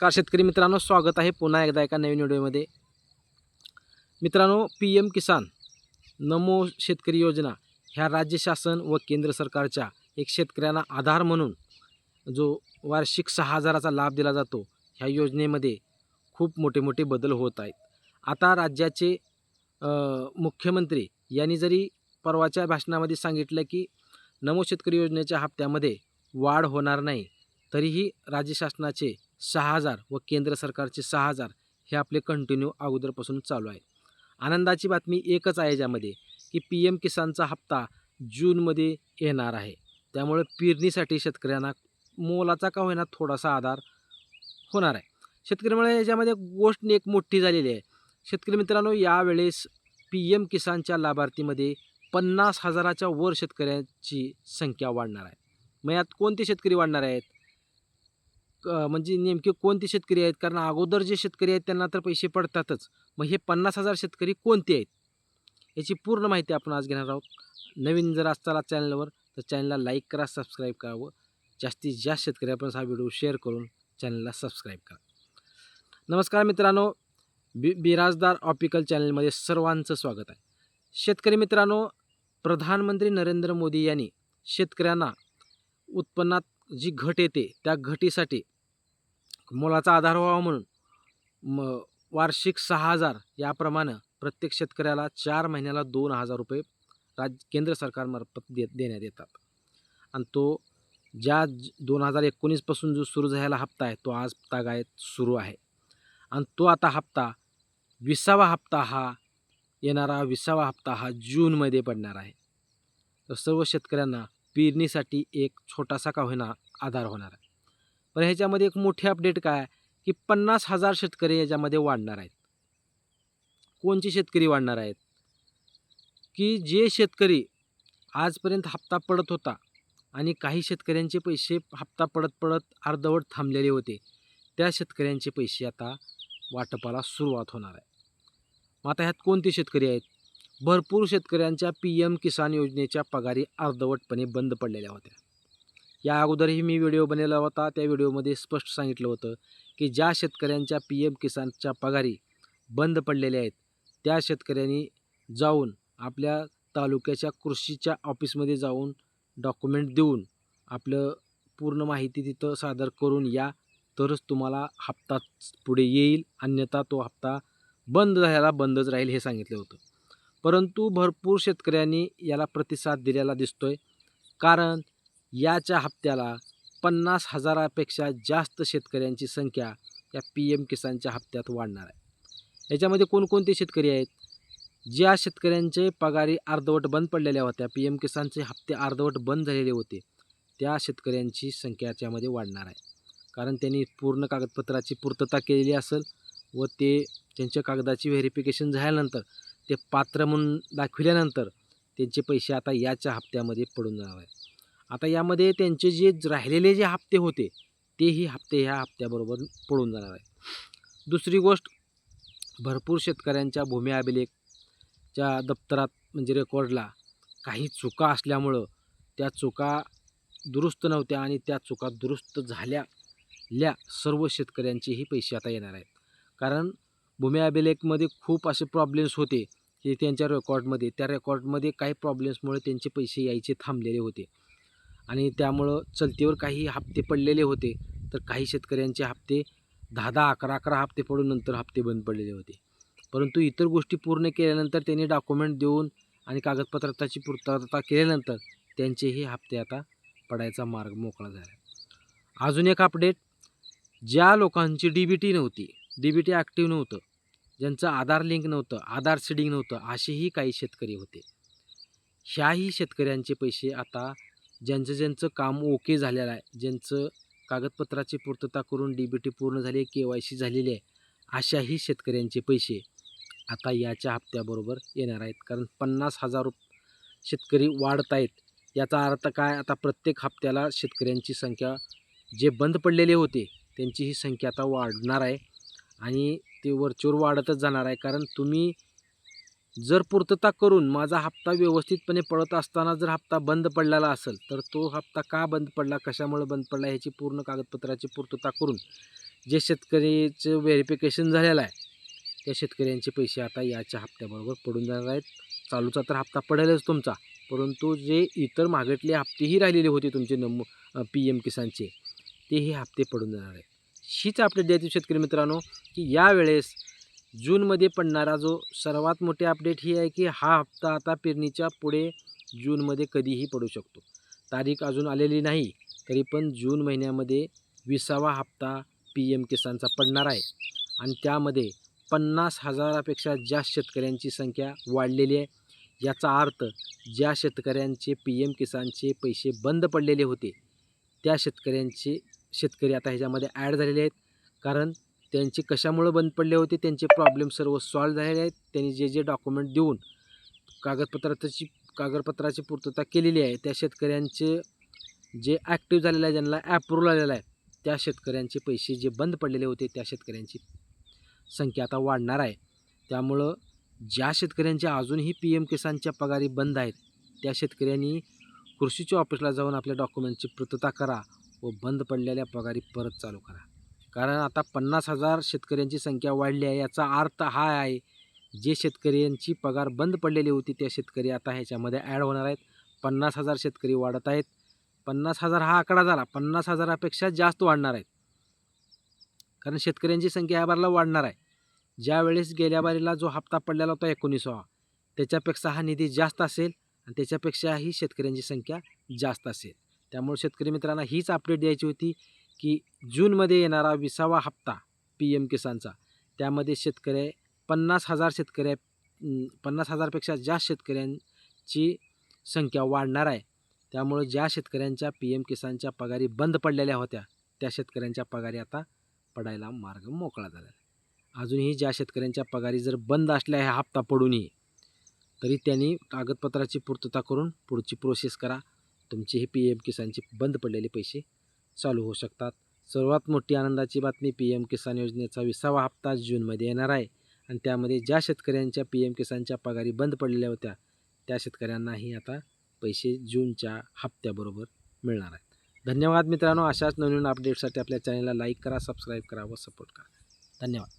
नमस्कार शेतकरी मित्रांनो स्वागत आहे पुन्हा एकदा एका नवीन व्हिडिओमध्ये. मित्रांनो पी एम किसान नमो शेतकरी योजना ह्या राज्य शासन व केंद्र सरकारच्या एक शेतकऱ्यांना आधार म्हणून जो वार्षिक सहा हजाराचा लाभ दिला जातो ह्या योजनेमध्ये खूप मोठे मोठे बदल होत आहेत. आता राज्याचे मुख्यमंत्री यांनी जरी परवाच्या भाषणामध्ये सांगितलं की नमो शेतकरी योजनेच्या हप्त्यामध्ये वाढ होणार नाही तरीही राज्य शासनाचे सहा हजार व केंद्र सरकारचे सहा हजार हे आपले कंटिन्यू अगोदरपासून चालू आहे. आनंदाची बातमी एकच आहे ज्यामध्ये की पी एम किसानचा हप्ता जूनमध्ये येणार आहे. त्यामुळे पेरणीसाठी शेतकऱ्यांना मोलाचा का होईना थोडासा आधार होणार आहे. शेतकरीमुळे याच्यामध्ये गोष्ट एक मोठी झालेली आहे. शेतकरी मित्रांनो यावेळेस पी एम किसानच्या लाभार्थीमध्ये पन्नास हजाराच्या वर शेतकऱ्यांची संख्या वाढणार आहे. मग यात कोणते शेतकरी वाढणार आहेत? म्हणजे नेमके कोणते शेतकरी आहेत? कारण अगोदर जे शेतकरी आहेत त्यांना तर पैसे पडतातच. मग हे पन्नास हजार शेतकरी कोणते आहेत? याची पूर्ण माहिती आपण आज घेणार आहोत. नवीन जर असताना चॅनलवर तर चॅनलला लाईक करा सबस्क्राईब करावं जास्तीत जास्त शेतकऱ्यापर्यंत हा व्हिडिओ शेअर करून चॅनलला सबस्क्राईब करा. नमस्कार मित्रांनो. बि बिराजदार ऑपिकल चॅनलमध्ये सर्वांचं स्वागत आहे. शेतकरी मित्रांनो प्रधानमंत्री नरेंद्र मोदी यांनी शेतकऱ्यांना उत्पन्नात जी घट येते त्या घटीसाठी मोलाचा आधार व्हावा म्हणून म वार्षिक सहा हजार याप्रमाणे प्रत्येक शेतकऱ्याला चार महिन्याला दोन हजार रुपये राज्य केंद्र सरकारमार्फत दे देण्यात येतात. आणि तो ज्या दोन हजार एकोणीसपासून जो सुरू झालेला हप्ता आहे तो आज तागायत सुरू आहे. आणि तो आता हप्ता विसावा हप्ता हा येणारा विसावा हप्ता हा जूनमध्ये पडणार आहे. तर सर्व शेतकऱ्यांना पेरणीसाठी एक छोटासा का होईना आधार होणार आहे. पण ह्याच्यामध्ये एक मोठी अपडेट काय आहे? की पन्नास हजार शेतकरी याच्यामध्ये वाढणार आहेत. कोणचे शेतकरी वाढणार आहेत? की जे शेतकरी आजपर्यंत हप्ता पडत होता आणि काही शेतकऱ्यांचे पैसे हप्ता पडत पडत अर्धवट थांबलेले होते त्या शेतकऱ्यांचे पैसे आता वाटपाला सुरुवात होणार आहे. मग आता ह्यात कोणते शेतकरी आहेत? भरपूर शेतकऱ्यांच्या पी एम किसान योजनेच्या पगारी अर्धवटपणे बंद पडलेल्या होत्या. या अगोदरही मी व्हिडिओ बनवला होता. त्या व्हिडिओमध्ये स्पष्ट सांगितलं होतं की ज्या शेतकऱ्यांच्या पी एम किसानच्या पगारी बंद पडलेल्या आहेत त्या शेतकऱ्यांनी जाऊन आपल्या तालुक्याच्या कृषीच्या ऑफिसमध्ये जाऊन डॉक्युमेंट देऊन आपलं पूर्ण माहिती तिथं सादर करून या तरच तुम्हाला हप्ता पुढे येईल. अन्यथा तो हप्ता बंद झाला बंदच राहील हे सांगितलं होतं. परंतु भरपूर शेतकऱ्यांनी याला प्रतिसाद दिलेला दिसतोय. कारण याच्या हप्त्याला पन्नास हजारापेक्षा जास्त शेतकऱ्यांची संख्या या पी एम किसानच्या हप्त्यात वाढणार आहे. याच्यामध्ये कोणकोणते शेतकरी आहेत? ज्या शेतकऱ्यांचे पगारी अर्धवट बंद पडलेल्या होत्या पी एम किसानचे हप्ते अर्धवट बंद झालेले होते त्या शेतकऱ्यांची संख्या याच्यामध्ये वाढणार आहे. कारण त्यांनी पूर्ण कागदपत्राची पूर्तता केलेली असेल व ते त्यांच्या कागदाची व्हेरिफिकेशन झाल्यानंतर ते पात्र म्हणून दाखविल्यानंतर त्यांचे पैसे आता याच्या हप्त्यामध्ये पडून जाणार आहे आता यामध्ये त्यांचे जे राहिलेले जे हप्ते होते तेही हप्ते ह्या हप्त्याबरोबर पडून जाणार आहे दुसरी गोष्ट भरपूर शेतकऱ्यांच्या भूमी अभिलेखच्या दप्तरात म्हणजे रेकॉर्डला काही चुका असल्यामुळं त्या चुका दुरुस्त नव्हत्या आणि त्या चुका दुरुस्त झाल्याल्या सर्व शेतकऱ्यांचेही पैसे आता येणार आहेत. कारण भूमी अभिलेखमध्ये खूप असे प्रॉब्लेम्स होते की त्यांच्या रेकॉर्डमध्ये त्या रेकॉर्डमध्ये काही प्रॉब्लेम्समुळे त्यांचे पैसे यायचे थांबलेले होते. आणि त्यामुळं चलतीवर काही हप्ते पडलेले होते. तर काही शेतकऱ्यांचे हप्ते दहा दहा अकरा अकरा हप्ते पडून नंतर हप्ते बंद पडलेले होते. परंतु इतर गोष्टी पूर्ण केल्यानंतर त्यांनी डॉक्युमेंट देऊन आणि कागदपत्राची पूर्तता केल्यानंतर त्यांचेही हप्ते आता पडायचा मार्ग मोकळा झाला. अजून एक अपडेट ज्या लोकांची डी बी टी नव्हती डी बी टी ॲक्टिव्ह नव्हतं ज्यांचं आधार लिंक नव्हतं आधार सीडिंग नव्हतं असेही काही शेतकरी होते. ह्याही शेतकऱ्यांचे पैसे आता ज्यांचं ज्यांचं काम ओके झालेलं आहे ज्यांचं कागदपत्राची पूर्तता करून डी बी टी पूर्ण झाली आहे के वाय सी झालेली आहे अशाही शेतकऱ्यांचे पैसे आता याच्या हप्त्याबरोबर येणार आहेत. कारण पन्नास हजार रुप शेतकरी वाढत आहेत याचा अर्थ काय? आता प्रत्येक हप्त्याला शेतकऱ्यांची संख्या जे बंद पडलेले होते त्यांची ही संख्या आता वाढणार आहे. आणि ते वरचेवर वाढतच जाणार आहे. कारण तुम्ही जर पूर्तता करून माझा हप्ता व्यवस्थितपणे पडत असताना जर हप्ता बंद पडलेला असेल तर तो हप्ता का बंद पडला कशामुळे बंद पडला ह्याची पूर्ण कागदपत्राची पूर्तता करून जे शेतकरीचं व्हेरिफिकेशन झालेलं आहे त्या शेतकऱ्यांचे पैसे आता याच्या हप्त्याबरोबर पडून जाणार आहेत. चालूचा तर हप्ता पडेलच तुमचा परंतु जे इतर मागटले हप्तेही राहिलेले होते तुमचे नमू पी एम किसानचे तेही हप्ते पडून जाणार आहेत. हीच अपडेट द्यायची शेतकरी मित्रांनो की यावेळेस जूनमध्ये पडणारा जो सर्वात मोठी अपडेट ही आहे की हा हप्ता आता पेरणीच्या पुढे जूनमध्ये कधीही पडू शकतो. तारीख अजून आलेली नाही तरी पण जून महिन्यामध्ये विसावा हप्ता पी एम किसानचा पडणार आहे. आणि त्यामध्ये पन्नास हजारापेक्षा जास्त शेतकऱ्यांची संख्या वाढलेली आहे. याचा अर्थ ज्या शेतकऱ्यांचे पी एम किसानचे पैसे बंद पडलेले होते त्या शेतकऱ्यांचे शेतकरी आता ह्याच्यामध्ये ॲड झालेले आहेत. कारण त्यांचे कशामुळं बंद पडले होते त्यांचे प्रॉब्लेम सर्व सॉल्व झालेले आहेत. त्यांनी जे जे डॉक्युमेंट देऊन कागदपत्राची कागदपत्राची पूर्तता केलेली आहे त्या शेतकऱ्यांचे जे ॲक्टिव्ह झालेलं आहे ज्यांना ॲप्रूव्हल आलेला आहे त्या शेतकऱ्यांचे पैसे जे बंद पडलेले होते त्या शेतकऱ्यांची संख्या आता वाढणार आहे. त्यामुळं ज्या शेतकऱ्यांच्या अजूनही पी एम किसानच्या पगारी बंद आहेत त्या शेतकऱ्यांनी कृषीच्या ऑफिसला जाऊन आपल्या डॉक्युमेंटची पूर्तता करा. व बंद पडलेल्या पगारी परत चालू करा. कारण आता पन्नास हजार शेतकऱ्यांची संख्या वाढली आहे याचा अर्थ हा आहे जे शेतकऱ्यांची पगार बंद पडलेली होती त्या शेतकरी आता ह्याच्यामध्ये ॲड होणार आहेत. पन्नास हजार शेतकरी वाढत आहेत. पन्नास हजार हा आकडा झाला. पन्नास हजारापेक्षा जास्त वाढणार आहेत. कारण शेतकऱ्यांची संख्या या बारला वाढणार आहे. ज्यावेळेस गेल्या बारीला जो हप्ता पडलेला होता एकोणीसावा त्याच्यापेक्षा हा निधी जास्त असेल आणि त्याच्यापेक्षाही शेतकऱ्यांची संख्या जास्त असेल. त्यामुळे शेतकरी मित्रांना हीच अपडेट द्यायची होती की जूनमध्ये येणारा विसावा हप्ता पी एम किसानचा. त्यामध्ये शेतकरी पन्नास हजार शेतकऱ्या पन्नास हजारपेक्षा जास्त शेतकऱ्यांची संख्या वाढणार आहे. त्यामुळे ज्या शेतकऱ्यांच्या पी एम किसानच्या पगारी बंद पडलेल्या होत्या त्या शेतकऱ्यांच्या पगारी आता पडायला मार्ग मोकळा झाला आहे. अजूनही ज्या शेतकऱ्यांच्या पगारी जर बंद असल्या ह्या हप्ता पडूनही तरी त्यांनी कागदपत्राची पूर्तता करून पुढची प्रोसेस करा. तुमचे हे पी एम किसानचे बंद पडलेले पैसे चालू होऊ शकतात. सर्वात मोठी आनंदाची बातमी पी एम किसान योजनेचा विसावा हप्ता जूनमध्ये येणार आहे. आणि त्यामध्ये ज्या शेतकऱ्यांच्या पी एम किसानच्या पगारी बंद पडलेल्या होत्या त्या शेतकऱ्यांनाही आता पैसे जूनच्या हप्त्याबरोबर मिळणार आहेत. धन्यवाद मित्रांनो. अशाच नवीन अपडेटसाठी आपल्या चॅनलला लाईक करा सबस्क्राईब करा व सपोर्ट करा. धन्यवाद.